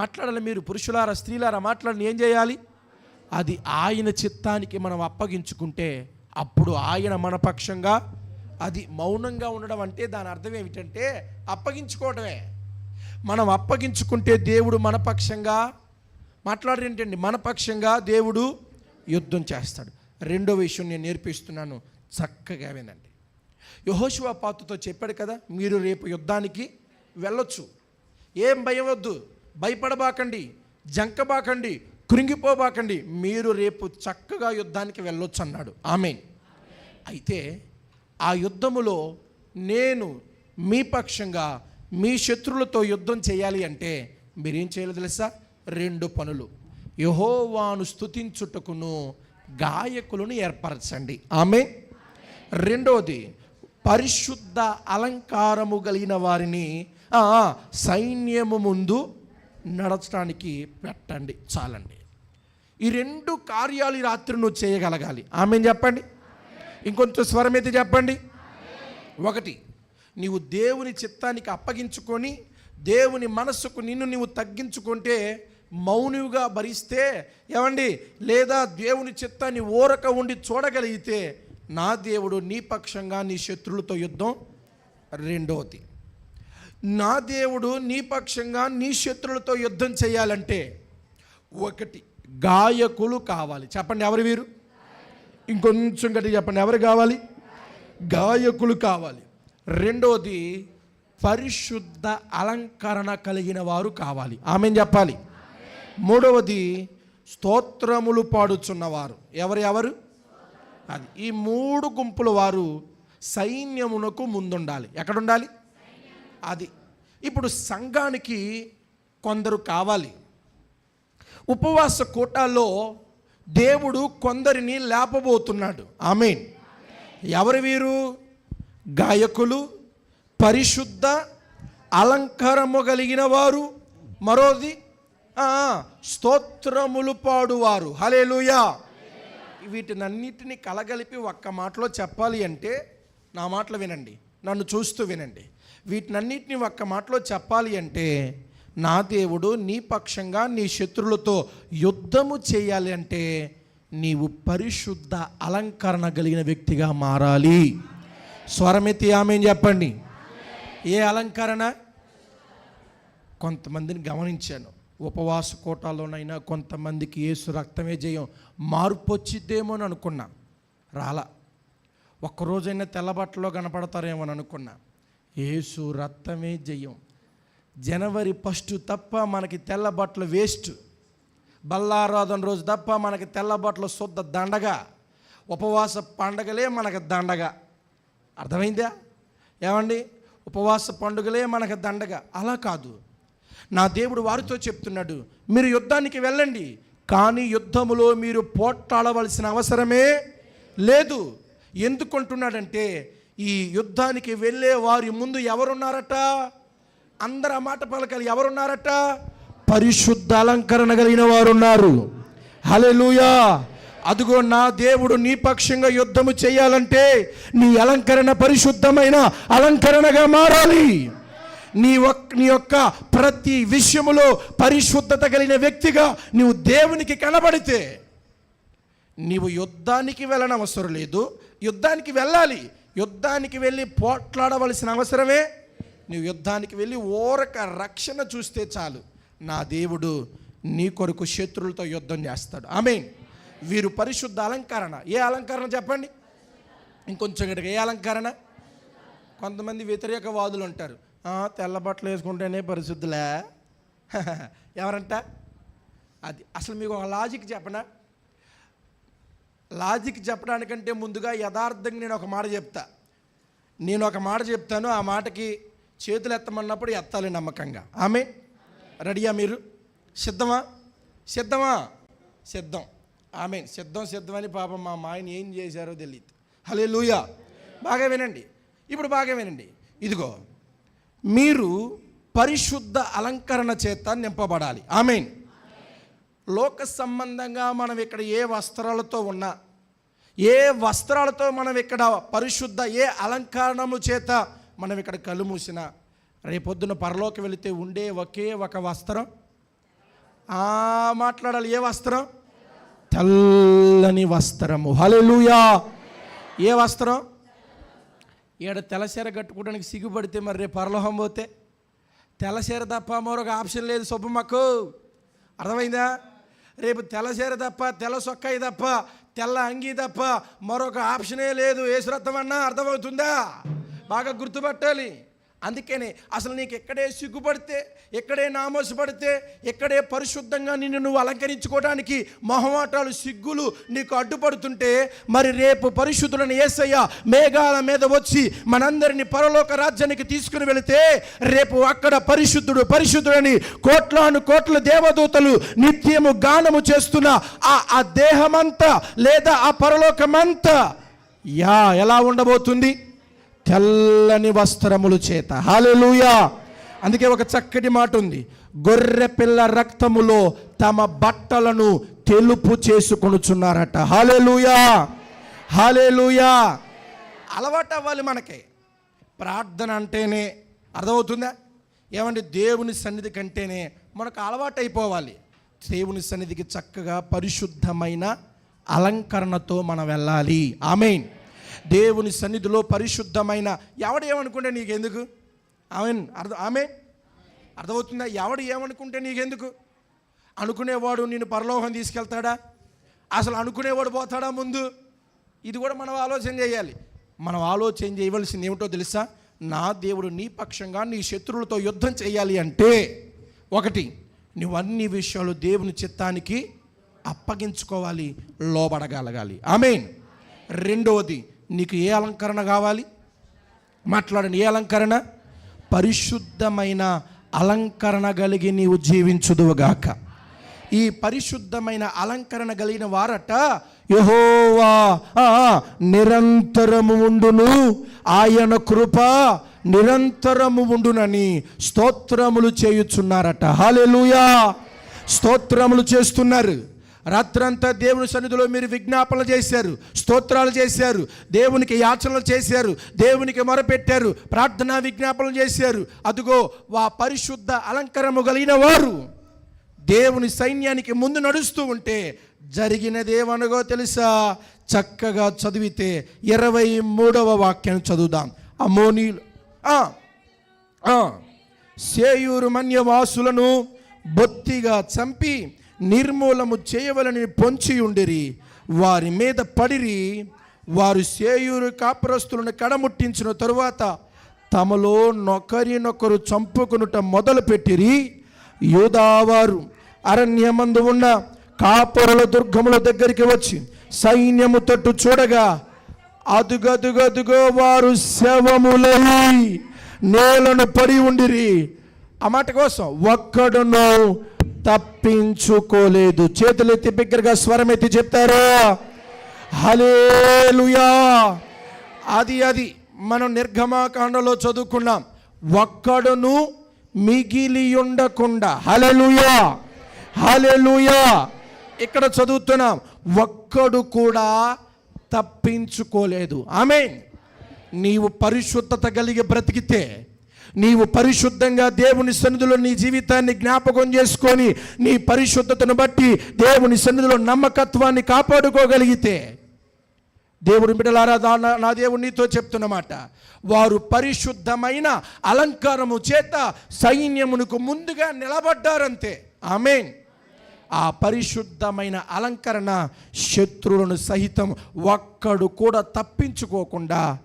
మాట్లాడాలి మీరు పురుషులారా స్త్రీలారా మాట్లాడని ఏం చేయాలి? అది ఆయన చిత్తానికి మనం అప్పగించుకుంటే అప్పుడు ఆయన మన పక్షంగా అది మౌనంగా ఉండడం అంటే దాని అర్థం ఏమిటంటే అప్పగించుకోవడమే మనం అప్పగించుకుంటే దేవుడు మన పక్షంగా మాట్లాడేంటండి మన పక్షంగా దేవుడు యుద్ధం చేస్తాడు. రెండో విషయం నేను నేర్పిస్తున్నాను చక్కగా వినండి. యహోశివ పాతుతో చెప్పాడు కదా మీరు రేపు యుద్ధానికి వెళ్ళొచ్చు. ఏం భయం వద్దు. భయపడబాకండి జంకబాకండి కృంగిపోబాకండి. మీరు రేపు చక్కగా యుద్ధానికి వెళ్ళొచ్చు అన్నాడు ఆమె అయితే ఆ యుద్ధములో నేను మీ పక్షంగా మీ శత్రులతో యుద్ధం చేయాలి అంటే మీరేం చేయాలి తెలుసా? రెండు పనులు. యహోవాను స్తుతించుటకును గాయకులను ఏర్పరచండి. ఆమె రెండోది పరిశుద్ధ అలంకారము కలిగిన వారిని ఆ, సైన్యము ముందు నడచడానికి పెట్టండి చాలండి. ఈ రెండు కార్యాలు ఈ రాత్రి నువ్వు చేయగలగాలి. ఆమె చెప్పండి? ఇంకొంచెం స్వరం అయితే చెప్పండి. ఒకటి నీవు దేవుని చిత్తానికి అప్పగించుకొని దేవుని మనస్సుకు నిన్ను నీవు తగ్గించుకుంటే మౌనివిగా భరిస్తే ఏమండి? లేదా దేవుని చిత్తాన్ని ఓరక ఉండి చూడగలిగితే నా దేవుడు నీ పక్షంగా నీ శత్రులతో యుద్ధం రెండవది. నా దేవుడు నీ పక్షంగా నీ శత్రులతో యుద్ధం చేయాలంటే ఒకటి గాయకులు కావాలి. చెప్పండి ఎవరు వీరు? ఇంకొంచెం గట్టి చెప్పండి. ఎవరు కావాలి? గాయకులు కావాలి. రెండోది పరిశుద్ధ అలంకరణ కలిగిన వారు కావాలి. ఆమె చెప్పాలి? మూడవది స్తోత్రములు పాడుచున్నవారు. ఎవరు ఎవరు? అది ఈ మూడు గుంపుల వారు సైన్యమునకు ముందుండాలి. ఎక్కడుండాలి? అది. ఇప్పుడు సంఘానికి కొందరు కావాలి. ఉపవాస కోటాలో దేవుడు కొందరిని లేపబోతున్నాడు. ఆమెన్. ఎవరు వీరు? గాయకులు పరిశుద్ధ అలంకారము కలిగిన వారు. మరోది స్తోత్రములు పాడువారు. హలేలుయా వీటినన్నిటిని కలగలిపి ఒక్క మాటలో చెప్పాలి అంటే నా మాటలు వినండి. నన్ను చూస్తూ వినండి. వీటినన్నిటిని ఒక్క మాటలో చెప్పాలి అంటే నా దేవుడు నీ పక్షంగా నీ శత్రులతో యుద్ధము చేయాలి అంటే నీవు పరిశుద్ధ అలంకరణ కలిగిన వ్యక్తిగా మారాలి. స్వరమెత్తి ఆమె చెప్పండి. ఏ అలంకరణ? కొంతమందిని గమనించాను. ఉపవాస కోటాలోనైనా కొంతమందికి ఏసు రక్తమే జయం. మార్పు వచ్చిద్దేమో అని అనుకున్నా. రాలా. ఒక్కరోజైనా తెల్లబట్టలో కనపడతారేమో అని అనుకున్నా. యేసు రక్తమే జయం. జనవరి ఫస్ట్ తప్ప మనకి తెల్ల బట్టలు వేస్ట్. బల్లారాధన రోజు తప్ప మనకి తెల్ల బట్టలు శుద్ధ దండగా. ఉపవాస పండగలే మనకి దండగ. అర్థమైందా? ఏమండి? ఉపవాస పండుగలే మనకు దండగ. అలా కాదు. నా దేవుడు వారితో చెప్తున్నాడు మీరు యుద్ధానికి వెళ్ళండి కానీ యుద్ధములో మీరు పోట్లాడవలసిన అవసరమే లేదు. ఎందుకుంటున్నాడంటే ఈ యుద్ధానికి వెళ్ళే వారి ముందు ఎవరున్నారట? అందరు ఆ మాట పలకాలి. ఎవరున్నారట? పరిశుద్ధ అలంకరణ కలిగిన వారు ఉన్నారు హల్లెలూయా. అదిగో నా దేవుడు నీ పక్షంగా యుద్ధము చేయాలంటే నీ అలంకరణ పరిశుద్ధమైన అలంకరణగా మారాలి. నీ ఒక్ నీ యొక్క ప్రతి విషయములో పరిశుద్ధత కలిగిన వ్యక్తిగా నీవు దేవునికి కనబడితే నీవు యుద్ధానికి వెళ్ళనవసరం లేదు. యుద్ధానికి వెళ్ళాలి. యుద్ధానికి వెళ్ళి పోట్లాడవలసిన అవసరమే? నీవు యుద్ధానికి వెళ్ళి ఓరక రక్షణ చూస్తే చాలు. నా దేవుడు నీ కొరకు శత్రులతో యుద్ధం చేస్తాడు. ఆమె వీరు పరిశుద్ధ అలంకరణ. ఏ అలంకరణ చెప్పండి? ఇంకొంచెం గట్టిగా ఏ అలంకరణ? కొంతమంది వ్యతిరేకవాదులు ఉంటారు. తెల్ల బట్టలు వేసుకుంటేనే పరిశుద్ధులే? ఎవరంట? అది అసలు మీకు ఒక లాజిక్ చెప్పనా? లాజిక్ చెప్పడానికంటే ముందుగా యథార్థంగా నేను ఒక మాట చెప్తా. నేను ఒక మాట చెప్తాను ఆ మాటకి చేతులు ఎత్తమన్నప్పుడు ఎత్తాలి నమ్మకంగా. ఆమె రెడీయా మీరు? సిద్ధమా? సిద్ధమా? సిద్ధం. ఆమె సిద్ధం సిద్ధమని పాపం మా మాయని ఏం చేశారో తెలియదు హలే లూయా బాగా వినండి. ఇప్పుడు బాగా వినండి. ఇదిగో మీరు పరిశుద్ధ అలంకరణ చేత నింపబడాలి. ఆమెన్. లోక సంబంధంగా మనం ఇక్కడ ఏ వస్త్రాలతో ఉన్నా ఏ వస్త్రాలతో మనం ఇక్కడ పరిశుద్ధ ఏ అలంకరణము చేత మనం ఇక్కడ కళ్ళు మూసినా రేపొద్దున పరలోకి వెళితే ఉండే ఒకే ఒక వస్త్రం. ఆ మాట్లాడాలి ఏ వస్త్రం? తెల్లని వస్త్రము. హల్లెలూయా! ఏ వస్త్రం? ఈడ తెల్లసీర కట్టుకోవడానికి సిగ్గుపడితే మరి రేపు పరలోహం పోతే. తెల్లసీర తప్ప మరొక ఆప్షన్ లేదు శుభమ్మకు అర్థమైందా? రేపు తెల్లచీర తప్ప తెల్ల సొక్కాయి తప్ప తెల్ల అంగీ తప్ప మరొక ఆప్షనే లేదు. ఏసురత్నం అన్నా అర్థమవుతుందా? బాగా గుర్తుపట్టాలి. అందుకనే అసలు నీకు ఎక్కడే సిగ్గుపడితే ఎక్కడే నామోసపడితే ఎక్కడే పరిశుద్ధంగా నిన్ను నువ్వు అలంకరించుకోవడానికి మొహమాటాలు సిగ్గులు నీకు అడ్డుపడుతుంటే మరి రేపు పరిశుద్ధులను ఏసయ్య మేఘాల మీద వచ్చి మనందరిని పరలోక రాజ్యానికి తీసుకుని వెళితే రేపు అక్కడ పరిశుద్ధుడు పరిశుద్ధుడని కోట్లాను కోట్ల దేవదూతలు నిత్యము గానము చేస్తున్న ఆ ఆ దేహమంతా లేదా ఆ పరలోకమంతా యా ఎలా ఉండబోతుంది? తెల్లని వస్త్రములు చేత. హాలెలుయా అందుకే ఒక చక్కటి మాట ఉంది. గొర్రె పిల్ల రక్తములో తమ బట్టలను తెలుపు చేసుకొనుచున్నారట. హాలెలూయా హాలెలూయా అలవాటు అవ్వాలి మనకి. ప్రార్థన అంటేనే అర్థమవుతుందా? ఏమంటే దేవుని సన్నిధి కంటేనే మనకు అలవాటు అయిపోవాలి. దేవుని సన్నిధికి చక్కగా పరిశుద్ధమైన అలంకరణతో మనం వెళ్ళాలి. ఆమెన్ దేవుని సన్నిధిలో పరిశుద్ధమైన ఎవడు ఏమనుకుంటే నీకెందుకు? ఆమెన్. అర్థం ఆమె అర్థమవుతుందా? ఎవడు ఏమనుకుంటే నీకెందుకు? అనుకునేవాడు నేను పరలోకం తీసుకెళ్తాడా? అసలు అనుకునేవాడు పోతాడా ముందు? ఇది కూడా మనం ఆలోచన చేయాలి. మనం ఆలోచన చేయవలసింది ఏమిటో తెలుసా? నా దేవుడు నీ పక్షంగా నీ శత్రువులతో యుద్ధం చేయాలి అంటే ఒకటి నువ్వు అన్ని విషయాలు దేవుని చిత్తానికి అప్పగించుకోవాలి లోబడగలగాలి. ఆమెన్. రెండవది నీకు ఏ అలంకరణ కావాలి? మాట్లాడండి ఏ అలంకరణ? పరిశుద్ధమైన అలంకరణ కలిగి నీవు జీవించుదువుగాక. ఈ పరిశుద్ధమైన అలంకరణ కలిగిన వారట యహోవా నిరంతరము ఉండును. ఆయన కృప నిరంతరము ఉండునని స్తోత్రములు చేయుచున్నారట. హాలెలుయా స్తోత్రములు చేస్తున్నారు. రాత్రంతా దేవుని సన్నిధిలో మీరు విజ్ఞాపనలు చేశారు స్తోత్రాలు చేశారు దేవునికి యాచనలు చేశారు దేవునికి మొరపెట్టారు ప్రార్థనా విజ్ఞాపనలు చేశారు. అదిగో వా పరిశుద్ధ అలంకరము కలిగిన వారు దేవుని సైన్యానికి ముందు నడుస్తూ ఉంటే జరిగినదేమనగో తెలుసా? చక్కగా చదివితే ఇరవై మూడవ వాక్యం చదువుదాం. అమోనీలు సేయూరు మన్యవాసులను బొత్తిగా చంపి నిర్మూలము చేయవలని పొంచి ఉండిరి వారి మీద పడిరి వారు సేయూరు కాపురస్తులను కడముట్టించిన తరువాత తమలో నొకరినొకరు చంపుకునుట మొదలుపెట్టిరి యూదావారు అరణ్యమందు ఉన్న కాపురల దుర్గముల దగ్గరికి వచ్చి సైన్యము తట్టు చూడగా అదుగదుగదుగో వారు శవములై నేలను పడి ఉండిరి. ఆ మాట కోసం ఒక్కడును తప్పించుకోలేదు. చేతులెత్తి బిగ్గరగా స్వరం ఎత్తి చెప్తారా. హలేలుయా అది అది మనం నిర్గమాకాండలో చదువుకున్నాం. ఒక్కడును మిగిలి ఉండకుండా. హలెలుయా హలెలుయా ఇక్కడ చదువుతున్నాం. ఒక్కడు కూడా తప్పించుకోలేదు. ఆమె నీవు పరిశుద్ధత కలిగి బ్రతికితే నీవు పరిశుద్ధంగా దేవుని సన్నిధిలో నీ జీవితాన్ని జ్ఞాపకం చేసుకొని నీ పరిశుద్ధతను బట్టి దేవుని సన్నిధిలో నమ్మకత్వాన్ని కాపాడుకోగలిగితే దేవుని బిడ్డలారా నా- నా దేవుడు నీతో చెప్తున్నమాట వారు పరిశుద్ధమైన అలంకారము చేత సైన్యమునకు ముందుగా నిలబడ్డారంతే. ఆమెన్. ఆ పరిశుద్ధమైన అలంకరణ శత్రువులను సహితం ఒక్కడు కూడా తప్పించుకోకుండా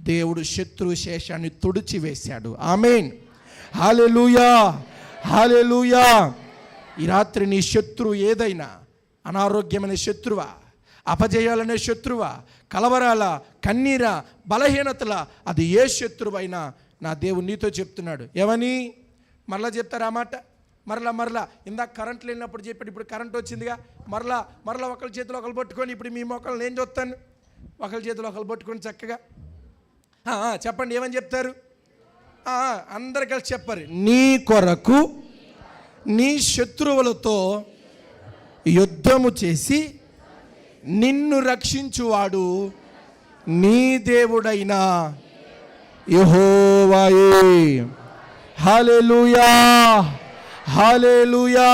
దేవుడు శత్రు శేషాన్ని తుడిచివేశాడు. ఆమెన్. హాలెలుయా హాలెలుయా ఈ రాత్రి నీ శత్రువు ఏదైనా అనారోగ్యమైన శత్రువా అపజయాలనే శత్రువా కలవరాల కన్నీరా బలహీనతల అది ఏ శత్రువైనా నా దేవుడు నీతో చెప్తున్నాడు. ఏమని? మరలా చెప్తారా మాట? మరలా మరలా. ఇందాక కరెంట్ లేనప్పుడు చెప్పాడు ఇప్పుడు కరెంట్ వచ్చిందిగా. మరలా మరలా ఒకరి చేతిలో ఒకరు పట్టుకొని ఇప్పుడు మీ మొక్కలు నేను చూస్తాను. ఒకరి చేతిలో ఒకరు పట్టుకొని చక్కగా. చెప్పండి ఏమని చెప్తారు? అందరు కలిసి చెప్పారు. నీ కొరకు నీ శత్రువులతో యుద్ధము చేసి నిన్ను రక్షించువాడు నీ దేవుడైన యహోవాయే. Hallelujah hallelujah